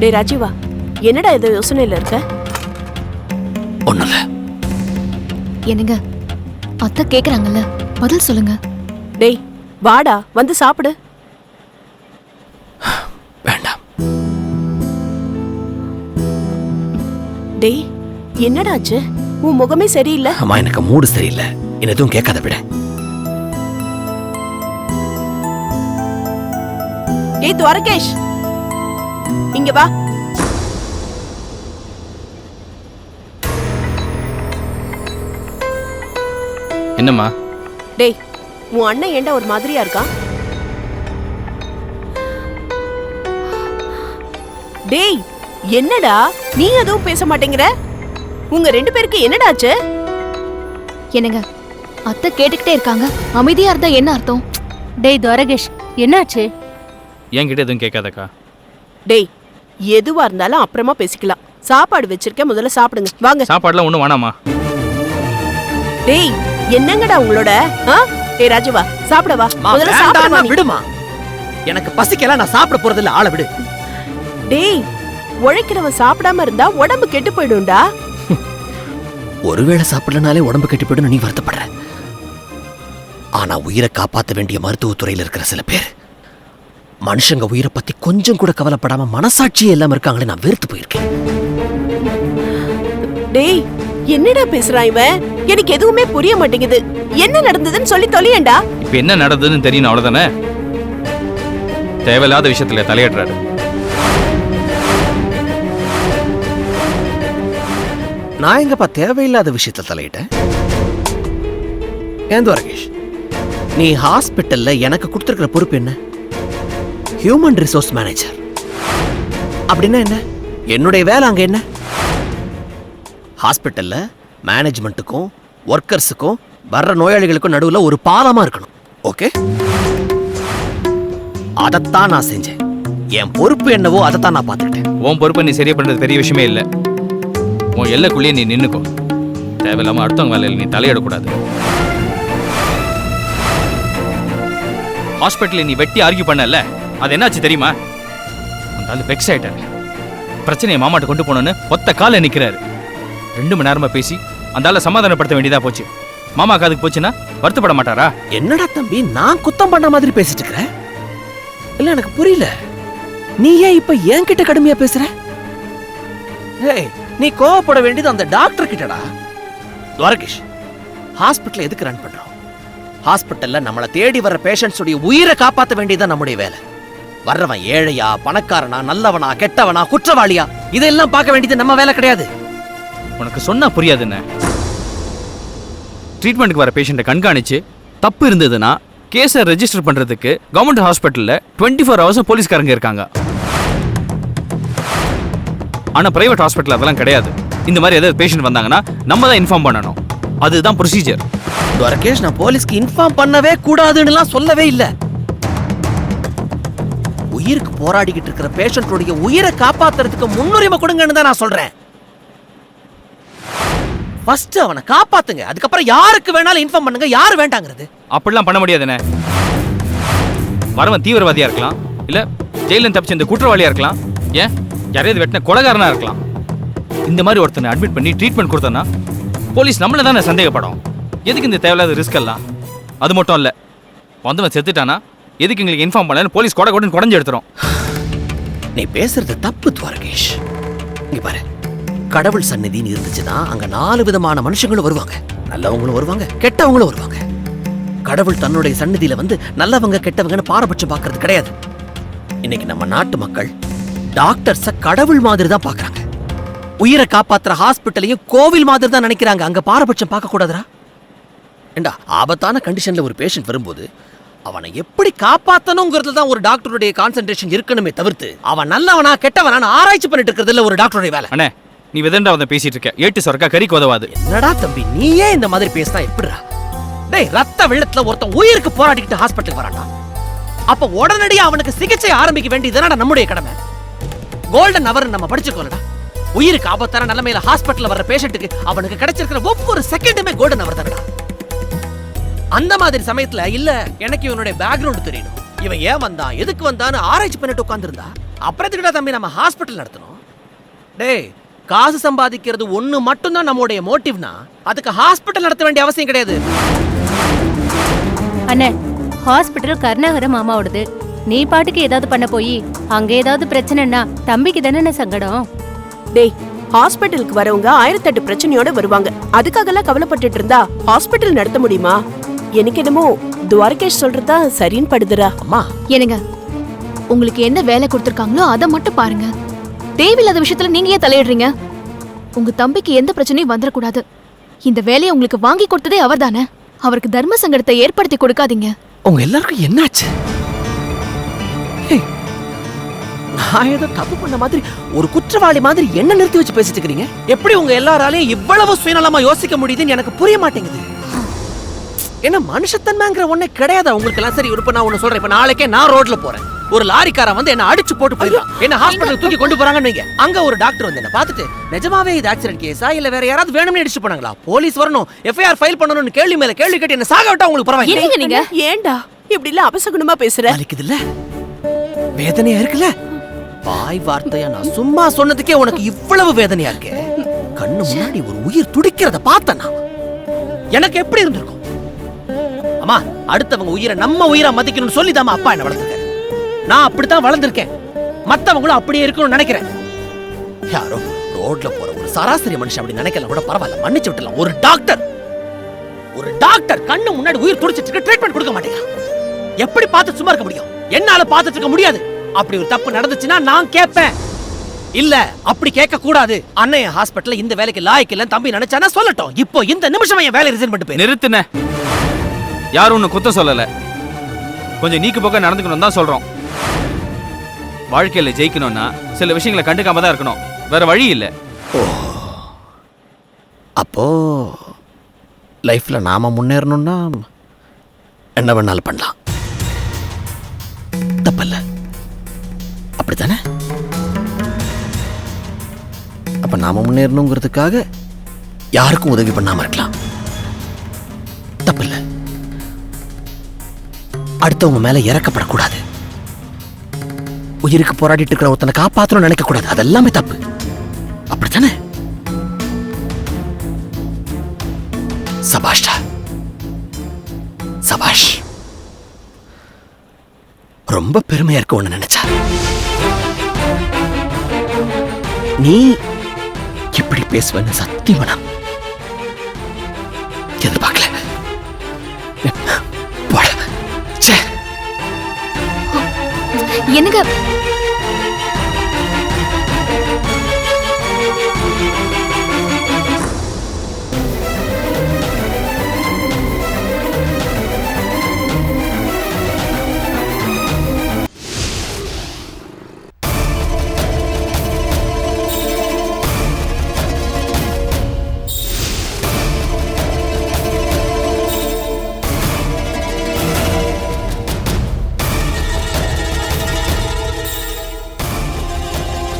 டேய் ராஜீவா என்னடா இது யோசனையில இருக்க? ஒண்ணும் இல்ல என்னங்க? அத்தை கேக்குறாங்கல்ல பதில் சொல்லுங்க. டேய் வாடா வந்து சாப்பிடு. வேண்டாம். டேய் என்னடா ஆச்சு? உன் முகமே சரியில்லை. அம்மா எனக்கு மூடு சரியில்லை. என்ன எதுவும் கேட்காத விட. ஏய் துவரகேஷ். இங்க வா. என்னம்மா? டேய் உன் அண்ணன் ஏன்டா ஒரு மாதிரியா இருக்கான்? டேய் என்னடா? நீ எதுவும் பேச மாட்டேங்கிற? உங்க ரெண்டு பேருக்கு என்னடாச்சு? என்னங்க அத்தை கேட்டுக்கிட்டே இருக்காங்க. அமைதியா இருந்தா என்ன அர்த்தம்? டேய் துவரகேஷ் என்னாச்சு? என்கிட்ட எதுவும் கேட்காதக்கா. டேய் எதுவா இருந்தாலும் அப்புறமா பேசிக்கலாம். சாப்பாடு வச்சிருக்கேன் முதல்ல சாப்பிடுங்க. வாங்க. சாப்பாடுலாம் ஒன்றும் வேணாமா டேய் என்னங்கடா உங்களோட? ஆ? ஏய் ராஜுவா சாப்பிட வா. மா, முதல்ல வேண்டாம்னா சாப்பிட நீ. விடுமா. எனக்கு பசிக்கல நான் சாப்பிட போறது இல்ல ஆளை விடு. டேய் உழைக்கிறவன் சாப்பிடாம இருந்தா உடம்பு கெட்டு போயிடும்டா. ஒருவேளை சாப்பிடலனாலே உடம்பு கட்டி போயிடும் நீ வருத்தப்படுற. ஆனா உயிரை காப்பாத்த வேண்டிய மருத்துவத்துறையில இருக்கிற சில பேர் மனுஷங்க உயிரை பத்தி கொஞ்சம் கூட கவலைப்படாம மனசாட்சியே இல்லாம இருக்காங்களே நான் வெறுத்து போயிருக்கேன். டேய் என்னடா பேசுறான் இவன் எனக்கு எதுவுமே புரிய மாட்டேங்குது. என்ன நடந்ததுன்னு சொல்லி தொலையேண்டா. இப்போ என்ன நடந்ததுன்னு தெரியணும் அவ்வளோதானே தேவையில்லாத விஷயத்துல தலையிடுறாரு. நான் எங்கப்பா தேவையில்லாத விஷயத்துல தலையிட்டேன்? ஏன் துவரகேஷ்? நீ ஹாஸ்பிட்டல்ல எனக்கு கொடுத்துருக்கிற பொறுப்பு என்ன? ஹியூமன் ரிசோர்ஸ் மேனேஜர் அப்படின்னா என்ன? என்னுடைய வேலை அங்கே என்ன? ஹாஸ்பிட்டலில் மேனேஜ்மெண்ட்டுக்கும் ஒர்க்கர்ஸுக்கும் வர்ற நோயாளிகளுக்கும் நடுவில் ஒரு பாலமாக இருக்கணும். ஓகே அதைத்தான் நான் செஞ்சேன். என் பொறுப்பு என்னவோ அதைத்தான் நான் பார்த்துக்கிட்டேன். உன் பொறுப்பை நீ சரியா பண்ணுறது பெரிய விஷயமே இல்லை. உன் எல்லைக்குள்ளேயே நீ நின்றுக்கும் தேவையில்லாமல் அடுத்தவங்க வேலையில் நீ தலையிடக்கூடாது. ஹாஸ்பிட்டலில் நீ வெட்டி ஆர்கியூ பண்ணல? அது என்னாச்சு தெரியுமா? அந்த ஆள் வெக்ஸ் ஆயிட்டாரு. பிரச்சனையை மாமாட்ட கொண்டு போனோன்னு ஒத்த கால நிக்கிறாரு. ரெண்டு மணி நேரமா பேசி அந்த ஆளை சமாதானப்படுத்த வேண்டியதா போச்சு. மாமா காதுக்கு போச்சுன்னா வருத்தப்பட மாட்டாரா? என்னடா தம்பி நான் குத்தம் பண்ண மாதிரி பேசிட்டு இருக்கிற? இல்ல எனக்கு புரியல. நீ ஏன் இப்ப என்கிட்ட கடுமையா பேசுற? ஏய் நீ கோவப்பட வேண்டியது அந்த டாக்டர் கிட்டடா? துவாரகேஷ் ஹாஸ்பிட்டல் எதுக்கு ரன் பண்றோம்? ஹாஸ்பிட்டல்ல நம்மள தேடி வர்ற பேஷண்ட்ஸ் உடைய உயிரை காப்பாத்த வேண்டியதுதான் நம்முடைய வேலை. வர்றவன் ஏழையா பணக்காரனா நல்லவனா கெட்டவனா குற்றவாளியா? இதெல்லாம் பார்க்க வேண்டியது நம்ம வேலை கிடையாது. உனக்கு சொன்னா புரியாது என்ன? ட்ரீட்மெண்ட்டுக்கு வர பேஷண்ட்டை கண்காணிச்சு தப்பு இருந்ததுன்னா கேஸை ரெஜிஸ்டர் பண்றதுக்கு கவர்மெண்ட் ஹாஸ்பிட்டல்ல டுவெண்ட்டி ஃபோர் ஹவர்ஸ் போலீஸ்காரங்க இருக்காங்க. ஆனா பிரைவேட் ஹாஸ்பிட்டல் அதெல்லாம் கிடையாது. இந்த மாதிரி ஏதாவது பேஷண்ட் வந்தாங்கன்னா நம்ம தான் இன்ஃபார்ம் பண்ணணும். அதுதான் ப்ரொசீஜர் துவாரகேஷ் நான் போலீஸ்க்கு இன்ஃபார்ம் பண்ணவே கூடாதுன்னுலாம் சொல்லவே இல்ல. உயிருக்கு போராடிக்கிட்டு இருக்கிற பேஷண்ட்டுடைய உயிரை காப்பாத்துறதுக்கு முன்னுரிமை கொடுங்கன்னு தான் நான் சொல்றேன். ஃபர்ஸ்ட் அவனை காப்பாத்துங்க. அதுக்கப்புறம் யாருக்கு வேணாலும் இன்ஃபார்ம் பண்ணுங்க. யாரு வேண்டாங்கிறது? அப்படிலாம் பண்ண முடியாதுண்ணே வரவன் தீவிரவாதியா இருக்கலாம். இல்ல ஜெயிலில் தப்பிச்ச இந்த குற்றவாளியா இருக்கலாம். ஏன்? யாரையாவது வெட்டின கொலகாரனா இருக்கலாம். இந்த மாதிரி ஒருத்தனை அட்மிட் பண்ணி ட்ரீட்மெண்ட் கொடுத்தோன்னா போலீஸ் நம்மளை தானே சந்தேகப்படும். எதுக்கு இந்த தேவையில்லாத ரிஸ்க் எல்லாம்? அது மட்டும் இல்லை. வந்தவன் செத்துட்டானா? எதுக்கு எங்களுக்கு இன்ஃபார்ம் பண்ணலன்னு போலீஸ் கொடை கொடன்னு குடஞ்சு எடுத்துரும். நீ பேசுறது தப்பு துவாரகேஷ். இங்க பாரு. கடவுள் சந்நிதின்னு இருந்துச்சுன்னா அங்க நாலு விதமான மனுஷங்களும் வருவாங்க. நல்லவங்களும் வருவாங்க கெட்டவங்களும் வருவாங்க. கடவுள் தன்னுடைய சந்நிதியில வந்து நல்லவங்க கெட்டவங்கன்னு பாரபட்சம் பார்க்கறது கிடையாது. இன்னைக்கு நம்ம நாட்டு மக்கள் டாக்டர்ஸ கடவுள் மாதிரி தான் பாக்குறாங்க. உயிரை காப்பாத்துற ஹாஸ்பிட்டலையும் கோவில் மாதிரி தான் நினைக்கிறாங்க. அங்க பாரபட்சம் பார்க்க கூடாதுடா ஏண்டா ஆபத்தான கண்டிஷன்ல ஒரு பேஷண்ட் வரும்போது அவனை எப்படி காப்பாத்தணுங்கிறதுல தான் ஒரு டாக்டருடைய கான்சென்ட்ரேஷன் இருக்கணுமே தவிர்த்து அவன் நல்லவனா கெட்டவனான்னு ஆராய்ச்சி பண்ணிட்டு இருக்கிறதுல ஒரு டாக்டருடைய வேலை. அண்ணே நீ விதண்டா வந்து பேசிட்டு இருக்க. ஏட்டு சொரக்கா கறிக்கு உதவாது. என்னடா தம்பி நீயே இந்த மாதிரி பேசினா எப்படிடா? டேய் ரத்த வெள்ளத்துல ஒருத்தன் உயிருக்கு போராடிக்கிட்டு ஹாஸ்பிட்டல் வரான்டா. அப்ப உடனடியா அவனுக்கு சிகிச்சை ஆரம்பிக்க வேண்டியதுதானடா நம்முடைய கடமை? கோல்டன் அவர் நம்ம படிச்சுக்கோலடா உயிருக்கு ஆபத்தான நிலைமையில ஹாஸ்பிட்டல்ல வர்ற பேஷண்ட்டுக்கு அவனுக்கு கிடைச்சிருக்கிற ஒவ்வொரு செகண்டுமே கோல்டன் அவர் தானடா. அந்த மாதிரி சமயத்துல இல்ல எனக்கு இவனுடைய பேக்ரவுண்ட் தெரியணும். இவன் ஏன் வந்தான் எதுக்கு வந்தான்னு ஆராய்ச்சி பண்ணிட்டு உட்கார்ந்திருந்தா? அப்புறம் எதுக்குடா தம்பி நம்ம ஹாஸ்பிட்டல் நடத்தணும். டேய் காசு சம்பாதிக்கிறது ஒண்ணு மட்டும்தான் நம்மளுடைய மோட்டிவ்னா அதுக்கு ஹாஸ்பிட்டல் நடத்த வேண்டிய அவசியம் கிடையாது. அண்ணே ஹாஸ்பிட்டல் கருணாகர மாமாவோடது. நீ பாட்டுக்கு ஏதாவது பண்ண போய் அங்க ஏதாவது பிரச்சனைன்னா தம்பிக்கு தானே சங்கடம்? டேய் ஹாஸ்பிட்டலுக்கு வரவங்க ஆயிரத்தெட்டு பிரச்சனையோட வருவாங்க. அதுக்காகலாம் கவலைப்பட்டுட்டு இருந்தா ஹாஸ்பிட்டல் நடத்த முடியுமா? எனக்கு என்னமோ துவாரகேஷ் சொல்றதா சரின்னு படுதுடா. அம்மா. என்னங்க உங்களுக்கு என்ன வேலை கொடுத்துருக்காங்களோ அதை மட்டும் பாருங்க. தேவையில்லாத விஷயத்துல நீங்க ஏன் தலையிடுறீங்க? உங்க தம்பிக்கு எந்த பிரச்சனையும் வந்துடக்கூடாது இந்த வேலையை உங்களுக்கு வாங்கி கொடுத்ததே அவர்தானே. அவருக்கு தர்ம சங்கடத்தை ஏற்படுத்தி கொடுக்காதீங்க. உங்க எல்லாருக்கும் என்னாச்சு? நான் ஏதோ தப்பு பண்ண மாதிரி ஒரு குற்றவாளி மாதிரி என்ன நிறுத்தி வச்சு பேசிட்டு இருக்கீங்க எப்படி உங்க எல்லாராலையும் இவ்வளவு சுயநலமா யோசிக்க முடியுதுன்னு எனக்கு புரிய மாட்டேங்குது. என்ன மனுஷத்தன்மைங்கிற ஒண்ணே கிடையாது உங்களுக்கு எல்லாம் சரி இப்ப நான் ஒண்ணு சொல்றேன். இப்ப நாளைக்கே நான் ரோட்ல போறேன். ஒரு லாரிக்காரன் வந்து என்ன அடிச்சு போட்டு போயிடுவான் என்ன ஹாஸ்பிட்டல் தூக்கி கொண்டு போறாங்கன்னு வைங்க. அங்க ஒரு டாக்டர் வந்து என்ன பார்த்துட்டு நிஜமாவே இது ஆக்சிடென்ட் கேஸா இல்ல வேற யாராவது வேணும்னு அடிச்சு போனாங்களா? போலீஸ் வரணும் எஃப்ஐஆர் ஃபைல் பண்ணணும்னு கேள்வி மேல கேள்வி கேட்டு என்ன சாக விட்டா உங்களுக்கு பரவாயில்லை? நீங்க? ஏன்டா இப்படி எல்லாம் அபசகுணமா பேசுற? வலிக்குதுல்ல? வேதனையா இருக்குல்ல? வாய் வார்த்தையா நான் சும்மா சொன்னதுக்கே உனக்கு இவ்வளவு வேதனையா இருக்கு. கண்ணு முன்னாடி ஒரு உயிர் துடிக்கிறத பார்த்தனா எனக்கு எப்படி இருந்திருக்கும்? அம்மா அடுத்தவங்க உயிரை நம்ம உயிரை மதிக்கணும்னு சொல்லி அப்பா என்ன வளர்த்துருக்காரு. நான் அப்படித்தான் வளர்ந்துருக்கேன். மத்தவங்களும் அப்படியே இருக்கணும்னு நினைக்கிறேன். யாரோ ரோட்ல போற ஒரு சராசரி மனுஷன் அப்படி நினைக்கல கூட பரவாயில்ல மன்னிச்சு விட்டலாம் ஒரு டாக்டர் ஒரு டாக்டர் கண்ணு முன்னாடி உயிர் துடிச்சிட்டு இருக்க ட்ரீட்மெண்ட் கொடுக்க மாட்டேங்கிறான். எப்படி பார்த்து சும்மா இருக்க முடியும்? என்னால பார்த்துட்டு இருக்க முடியாது. அப்படி ஒரு தப்பு நடந்துச்சுன்னா நான் கேட்பேன். இல்ல அப்படி கேட்க கூடாது அண்ணன் ஹாஸ்பிட்டல் இந்த வேலைக்கு லாய்க்கு இல்ல தம்பி நினைச்சானா சொல்லட்டும். இப்போ இந்த நிமிஷம் என் வேலை ரிசைன் பண்ணிட்டு போய் நிறுத்துன. யாரும் ஒன்று குத்தம் சொல்லலை. கொஞ்சம் நீக்கு போக்க நடந்துக்கணும் தான் சொல்றோம். வாழ்க்கையில ஜெயிக்கணும்னா சில விஷயங்களை கண்டுக்காம தான் இருக்கணும். வேற வழி இல்லை. அப்போ லைஃப்ல நாம முன்னேறணும்னா என்ன வேணாலும் பண்ணலாம். தப்பல்ல. அப்படித்தானே? அப்போ நாம முன்னேறணுங்கிறதுக்காக யாருக்கும் உதவி பண்ணாம இருக்கலாம். தப்பில்லை அடுத்தவங்க மேல இறக்கப்படக்கூடாது. உயிருக்கு போராடிட்டு இருக்கிற ஒருத்தனை காப்பாற்றணும் நினைக்க கூடாது அதெல்லாமே தப்பு. அப்படித்தானே? சபாஷ்டா சபாஷ். ரொம்ப பெருமையா இருக்க ஒண்ணு நினைச்சா. நீ எப்படி பேசுவேன்னு சத்தியமா என்னங்க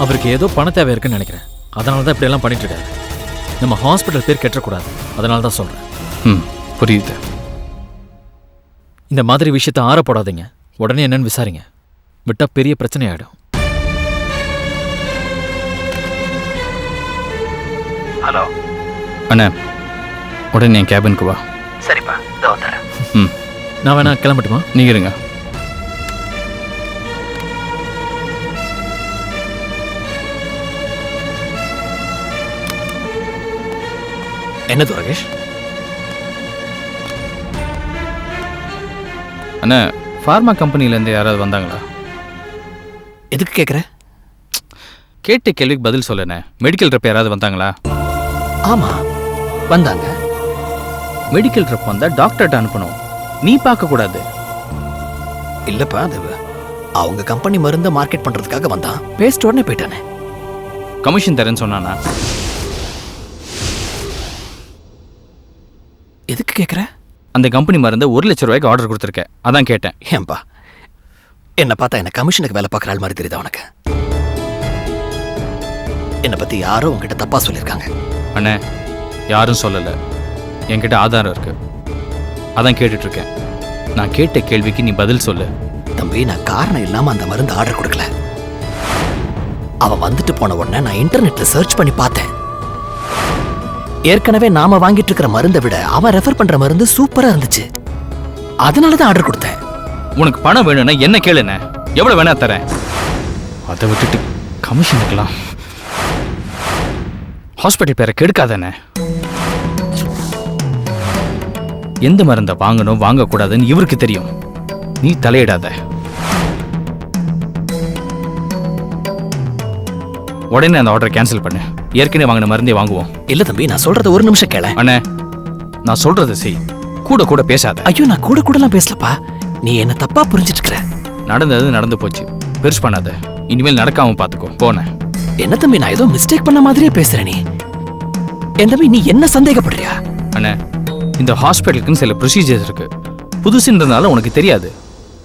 அவருக்கு ஏதோ பண தேவை இருக்குன்னு நினைக்கிறேன். அதனால தான் இப்படியெல்லாம் பண்ணிட்டு இருக்காரு. நம்ம ஹாஸ்பிட்டல் பேர் கெட்டக்கூடாது. அதனால தான் சொல்கிறேன் ம் புரியுது. இந்த மாதிரி விஷயத்த ஆற போடாதீங்க உடனே என்னன்னு விசாரிங்க. விட்டா பெரிய பிரச்சனை ஆயிடும் அண்ணா உடனே என் கேபினுக்கு வா. சரிப்பா. ம். நான் வேணா கிளம்பட்டுமா? நீங்க இருங்க. என்ன துரகேஷ் அண்ணா ஃபார்மா கம்பெனிலேருந்து யாராவது வந்தாங்களா? எதுக்கு கேக்குற? கேட்ட கேள்விக்கு பதில் சொல்லண்ணே. மெடிக்கல் ரெப் யாராவது வந்தாங்களா? ஆமா வந்தாங்க. மெடிக்கல் ரெப் வந்தால் டாக்டர்கிட்ட அனுப்பணும். நீ பார்க்கக்கூடாது இல்லப்பா அது அவங்க கம்பெனி மருந்தை மார்க்கெட் பண்றதுக்காக வந்தான். பேசிட்டு உடனே போயிட்டானே. கமிஷன் தரேன்னு சொன்னானா? கேக்குற? அந்த கம்பெனி மருந்தை ஒரு லட்ச ரூபாய்க்கு ஆர்டர் கொடுத்துருக்கேன். அதான் கேட்டேன். ஏன்பா? என்ன பார்த்தா என்ன கமிஷனுக்கு வேலை பார்க்குற ஆள் மாதிரி தெரியுதா உனக்கு? என்னை பத்தி யாரோ உங்ககிட்ட தப்பா சொல்லியிருக்காங்க. அண்ணே யாரும் சொல்லலை. என்கிட்ட ஆதாரம் இருக்கு. அதான் கேட்டுட்டு இருக்கேன் நான் கேட்ட கேள்விக்கு நீ பதில் சொல்லு. தம்பி நான் காரணம் இல்லாம அந்த மருந்து ஆர்டர் கொடுக்கல. அவன் வந்துட்டு போன உடனே நான் இன்டர்நெட்ல சர்ச் பண்ணி பார்த்தேன். ஏற்கனவே நாம வாங்கிட்டு இருக்கிற மருந்தை விட அவன் ரெஃபர் பண்ற மருந்து சூப்பரா இருந்துச்சு. அதனால தான் ஆர்டர் கொடுத்தேன். உனக்கு பணம் வேணும்னா என்ன கேளுண்ணே எவ்வளவு வேணா தரேன். அதை விட்டுட்டு கமிஷன் வைக்கலாம் ஹாஸ்பிட்டல் பேரை கெடுக்காதானே எந்த மருந்தை வாங்கணும் வாங்கக்கூடாதுன்னு இவருக்கு தெரியும். நீ தலையிடாத. உடனே அந்த ஆர்டரை கேன்சல் பண்ணு. ஏற்கனவே வாங்கின மருந்தே வாங்குவோம். இல்ல தம்பி நான் சொல்றத ஒரு நிமிஷம் கேள. அண்ணே நான் சொல்றதை செய். கூட கூட பேசாத. ஐயோ நான் கூட கூடலாம் பேசலப்பா. நீ என்ன தப்பா புரிஞ்சிட்டு இருக்கிற நடந்தது நடந்து போச்சு. பெருசு பண்ணாத. இனிமேல் நடக்காம பாத்துக்கோ. போனேன் என்ன தம்பி நான் ஏதோ மிஸ்டேக் பண்ண மாதிரியே பேசுற நீ. என் தம்பி நீ என்ன சந்தேகப்படுறியா? அண்ணே இந்த ஹாஸ்பிட்டலுக்குன்னு சில ப்ரொசீஜர்ஸ் இருக்கு. புதுசுன்றதுனால உனக்கு தெரியாது.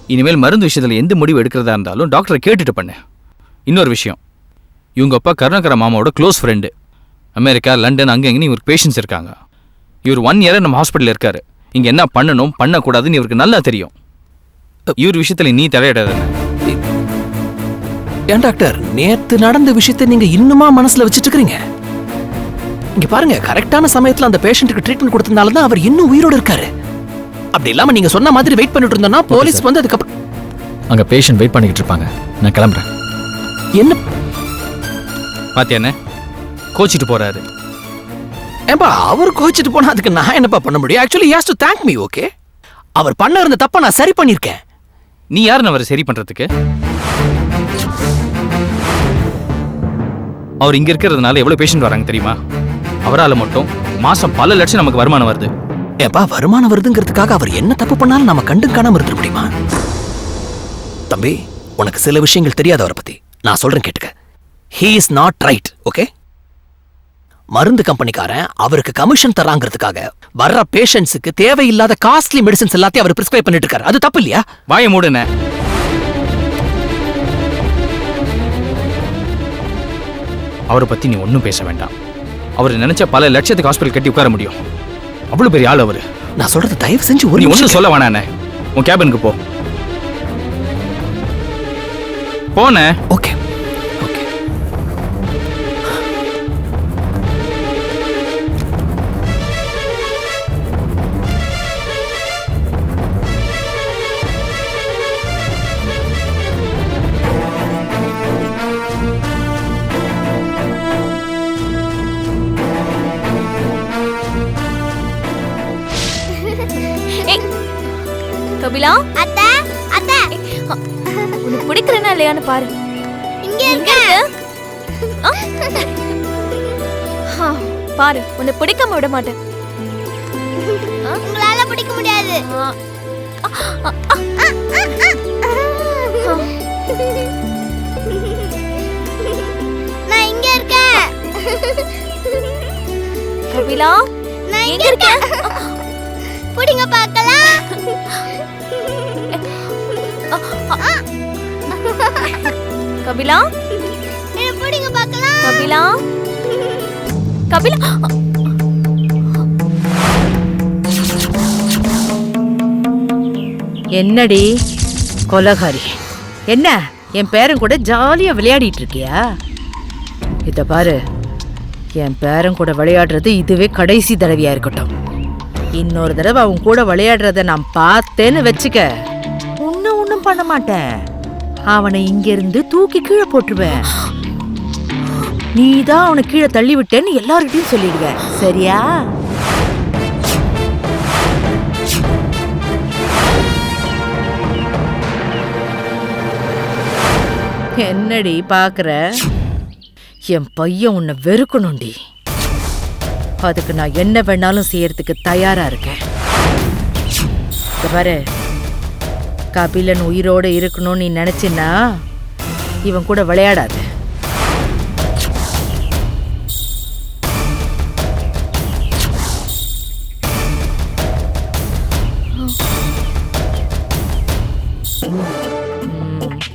இனிமேல் மருந்து விஷயத்தில் எந்த முடிவு எடுக்கிறதா இருந்தாலும் டாக்டரை கேட்டுட்டு பண்ணு. இன்னொரு விஷயம். இவங்க அப்பா கருணாகர மாமாவோட க்ளோஸ் ஃப்ரெண்டு அமெரிக்கா லண்டன் அங்கே இங்கேன்னு இவருக்கு பேஷண்ட்ஸ் இருக்காங்க. இவர் ஒன் இயராக நம்ம ஹாஸ்பிட்டலில் இருக்காரு. இங்கே என்ன பண்ணணும் பண்ணக்கூடாதுன்னு இவருக்கு நல்லா தெரியும். இவர் விஷயத்தில் நீ தலையிடாதண்ணே ஏன் டாக்டர்? நேத்து நடந்த விஷயத்தை நீங்க இன்னுமா மனசுல வச்சிட்டு இருக்கீங்க இங்க பாருங்க கரெக்டான சமயத்துல அந்த பேஷண்ட்டுக்கு ட்ரீட்மெண்ட் கொடுத்தனால தான் அவர் இன்னும் உயிரோட இருக்காரு. அப்படி இல்லாம நீங்க சொன்ன மாதிரி வெயிட் பண்ணிட்டு இருந்தோம்னா போலீஸ் வந்து அதுக்கப்புறம் அங்கே பேஷண்ட் வெயிட் பண்ணிக்கிட்டு இருப்பாங்க. நான் கிளம்புறேன். என்ன பாத்தியாண்ணே கோச்சிட்டு போறாரு. ஏன்பா அவர் கோச்சிட்டு போனா அதுக்கு நான் என்னப்பா பண்ண முடியும்? Actually has to thank me okay அவர் பண்ண இருந்த தப்ப நான் சரி பண்ணிருக்கேன். நீ யாருன்னு அவரை சரி பண்றதுக்கு? அவர் இங்க இருக்கிறதுனால எவ்வளவு பேஷண்ட் வராங்க தெரியுமா? அவரால் மட்டும் மாசம் பல லட்சம் நமக்கு வருமானம் வருது. ஏன்பா வருமானம் வருதுங்கிறதுக்காக அவர் என்ன தப்பு பண்ணாலும் நம்ம கண்டும் காணாம இருந்துட முடியுமா? தம்பி உனக்கு சில விஷயங்கள் தெரியாது அவரை பத்தி நான் சொல்றேன் கேட்டுக்க. He is not right okay மருந்து கம்பெனிக்காரன் அவருக்கு கமிஷன் தராங்கிறதுக்காக வர்ற பேஷண்ட்ஸுக்கு தேவையில்லாத காஸ்ட்லி மெடிசன்ஸ் எல்லாத்தையும் அவர் பிரிஸ்கிரைப் பண்ணிட்டு இருக்காரு அது தப்பு இல்லையா? வாயை மூடுன அவரை பத்தி நீ ஒன்றும் பேச வேண்டாம். அவர் நினைச்ச பல லட்சத்துக்கு ஹாஸ்பிட்டல் கட்டி உட்கார முடியும். அவ்வளவு பெரிய ஆள் அவரு. நான் சொல்றது தயவு செஞ்சு ஒரு ஒன்றும் சொல்ல வேணாண்ணே உன் கேபினுக்கு போ. போனே ஓகே இல்லையான்னு பாரு. இங்க இருக்க. பாரு உன்னை பிடிக்காம விட மாட்டேன். உங்களால பிடிக்க முடியாது. நான் இங்க இருக்கேன். கபிலா நான் எங்க இருக்க? கபிலா? என்ன புடிங்க பார்க்கலாம்? கபிலா? கபிலா? என்னடி கொலகாரி என்ன? என் பேரன் கூட ஜாலியா விளையாடிட்டு இருக்கியா? இத பாரு. என் பேரன் கூட விளையாடுறது இதுவே கடைசி தடவையா இருக்கட்டும். இன்னொரு தடவை அவன் கூட விளையாடுறத நான் பார்த்தேன்னு வச்சுக்க. ஒன்னும் ஒன்றும் பண்ண மாட்டேன். அவனை இங்கிருந்து தூக்கி கீழே போட்டுருவேன் நீ தான் அவனை கீழே தள்ளி விட்டேன்னு எல்லார்கிட்டையும் சொல்லிடுவேன் சரியா? என்னடி பாக்குற என் பையன் உன்னை வெறுக்கணும்டி. அதுக்கு நான் என்ன வேணாலும் செய்யறதுக்கு தயாரா இருக்கேன். பாரு. கபிலன் உயிரோட இருக்கணும்னு நீ நினைச்சின்னா இவன் கூட விளையாடாத.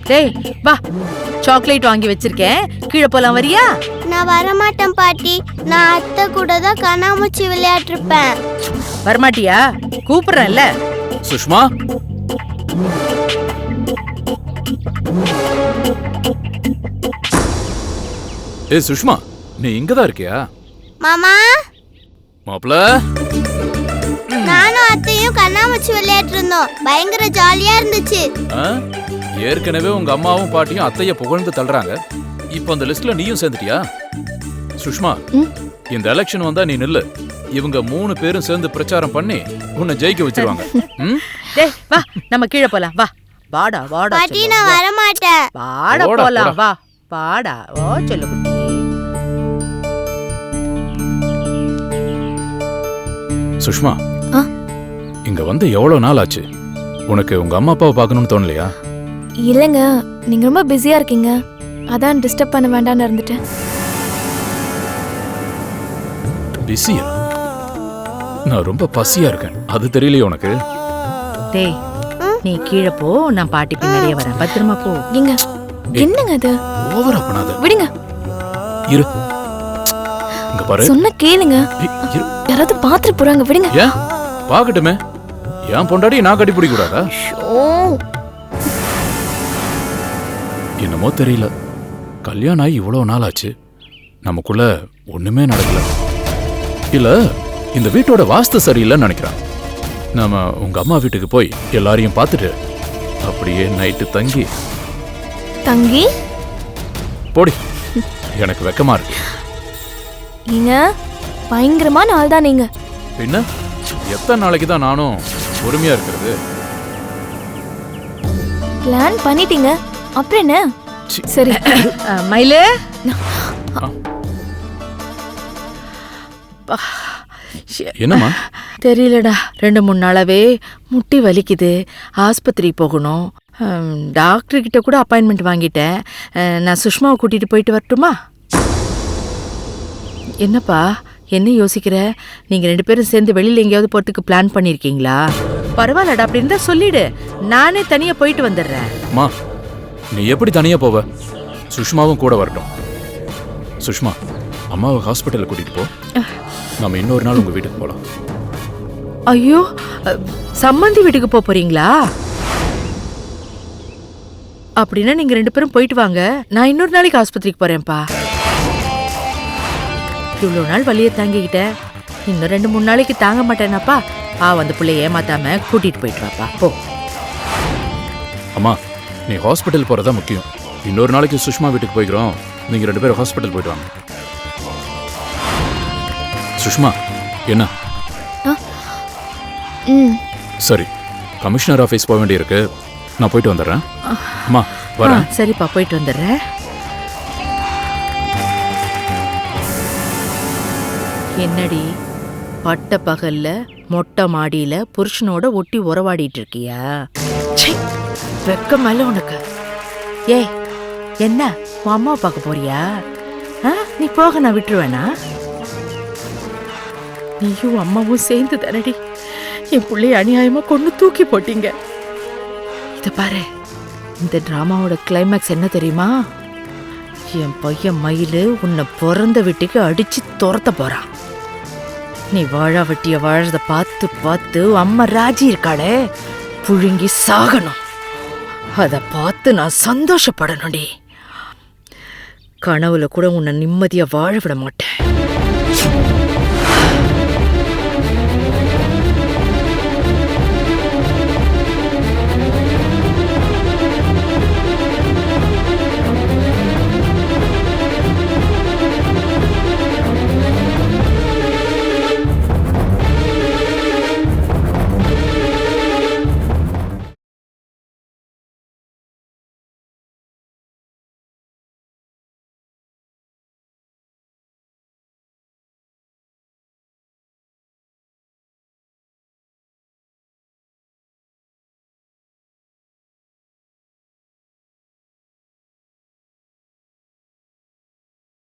டேய் வா. சாக்லேட் வாங்கி வச்சிருக்கேன். கீழே போலாம் வரியா? நான் வரமாட்டேன் பாட்டி. நான் அத்தை கூட தான் கண்ணாமூச்சி விளையாட்டிருப்பேன். வரமாட்டியா? கூப்பிடுறேன்ல. சுஷ்மா? ஏய் சுஷ்மா நீ இங்க தான் இருக்கியா? மாமா? மாப்ள நானும் அத்தையும் கண்ணாமூச்சி விளையாட்டு இருந்தோம் பயங்கர ஜாலியா இருந்துச்சு. ஆ? ஏற்கனவே உங்க அம்மாவும் பாட்டியும் அத்தைய புகழ்ந்து தள்ளுறாங்க. இப்போ அந்த லிஸ்ட்ல நீயும் சேர்ந்துட்டியா? சுஷ்மா இந்த எலெக்ஷன் வந்தா நீ நில்லு. இவங்க மூணு பேரும் சேர்ந்து பிரச்சாரம் பண்ணி உன்னை ஜெயிக்க வச்சிருவாங்க? டேய் வா நம்ம கீழே போலாம். வா. வாடா வாடா பாட்டி நான் வா. வர மாட்டேன் வாடா போடா, போலாம். போடா. வா. வாடா. ஓ சொல்லு குட்டி. சுஷ்மா ஆ? இங்க வந்து எவ்வளவு நாள் ஆச்சு? உனக்கு உங்க அம்மா அப்பாவை பார்க்கணும்னு தோணலையா? இல்லைங்க. நீங்க ரொம்ப பிஸியா இருக்கீங்க. அதான் டிஸ்டர்ப் பண்ண வேண்டாம்னு இருந்துட்டேன். பிஸியா? நான் ரொம்ப பசியா இருக்கேன். அது தெரியலையே உனக்கு. டேய் நீ கீழே போ நான் பாட்டி பின்னாடியே வரேன். பத்திரமா போ. ஏங்க என்னங்க அது? ஓவரா பண்ணாத. விடுங்க. இரு. இங்க பாரு. சொன்ன கேளுங்க. யாராவது பாத்துட்டு போறாங்க விடுங்க. ஏன்? பாக்கட்டுமே. ஏன் பொண்டாடி நான் கட்டி பிடிக்க கூடாதா என்னமோ தெரியல. கல்யாணம் ஆகி இவ்வளவு நாள் ஆச்சு நமக்குள்ள ஒண்ணுமே நடக்கல. இல்ல இந்த வீட்டோட வாஸ்து சரியில்லைன்னு நினைக்கிறேன். நாம உங்க அம்மா வீட்டுக்கு போய் எல்லாரையும் பார்த்துட்டு அப்படியே நைட்டு தங்கி. தங்கி? போடி. எனக்கு வெக்கமா இருக்கு. நீங்க பயங்கரமான ஆள் தான் நீங்க. பின்ன? எத்தனை நாளைக்கு தான் நானும் பொறுமையா இருக்கிறது? பிளான் பண்ணிட்டீங்க. அப்புறம் என்ன? சி. சரி. மயிலு. என்னம்மா? தெரியலடா. ரெண்டு மூணு நாளாவே முட்டி வலிக்குது. ஆஸ்பத்திரி போகணும். டாக்டர் கிட்ட கூட அப்பாயின்மெண்ட் வாங்கிட்டேன். நான் சுஷ்மாவை கூட்டிட்டு போயிட்டு வரட்டுமா? என்னப்பா? என்ன யோசிக்கிற? நீங்க ரெண்டு பேரும் சேர்ந்து வெளியில எங்கேயாவது போறதுக்கு பிளான் பண்ணிருக்கீங்களா? பரவாயில்லடா அப்படி இருந்தா சொல்லிடு. நானே தனியா போயிட்டு வந்துடுறேன். அம்மா நீ எப்படி தனியா போவ? சுஷ்மாவும் கூட வரட்டும். சுஷ்மா அம்மாவை ஹாஸ்பிட்டலில் கூட்டிட்டு போ. நாம இன்னொரு நாள் உங்க வீட்டுக்கு போலாம். ஐயோ சம்மந்தி வீட்டுக்கு போக போறீங்களா? அப்படின்னா நீங்க ரெண்டு பேரும் போயிட்டு வாங்க. நான் இன்னொரு நாளைக்கு ஆஸ்பத்திரிக்கு போறேன்ப்பா. இவ்வளோ நாள் வழியை தாங்கிக்கிட்டேன் இன்னும் ரெண்டு மூணு நாளைக்கு தாங்க மாட்டேனாப்பா. ஆ வந்து பிள்ளைய ஏமாத்தாம கூட்டிட்டு போயிட்டு வாப்பா. போ. அம்மா நீ ஹாஸ்பிட்டல் போறதா முக்கியம். இன்னொரு நாளைக்கு சுஷ்மா வீட்டுக்கு போய்க்கிறோம். நீங்க ரெண்டு பேரும் ஹாஸ்பிட்டல் போயிட்டு வாங்க. சுஷ்மா என்ன? ம். சரி கமிஷனர் ஆஃபீஸ் போக வேண்டியிருக்கு. நான் போயிட்டு வந்துடுறேன். அம்மா வரேன். சரிப்பா போயிட்டு வந்துடுறேன். என்னடி பட்ட பகல்ல மொட்டை மாடியில புருஷனோட ஒட்டி உறவாடிட்டு இருக்கியா? ச்சீ, வெக்கமல்ல உனக்கு. ஏய் என்ன உன் அம்மாவை பார்க்க போறியா? நீ போக நான் விட்டுருவேனா? நீயும் அம்மாவும் சேர்ந்து தானடி என் பிள்ளைய அநியாயமா கொண்டு தூக்கி போட்டீங்க. இத பாரு இந்த டிராமாவோட கிளைமேக்ஸ் என்ன தெரியுமா? என் பையன் மயில் உன்னை பிறந்த வீட்டுக்கு அடிச்சு துரத்த போறான் நீ வாழா வெட்டிய வாழறத பார்த்து பார்த்து அம்மா ராஜி இருக்காளே புழுங்கி சாகணும். அதை பார்த்து நான் சந்தோஷப்படணும்டி. கனவுல கூட உன்னை நிம்மதியா வாழ விட மாட்டேன்.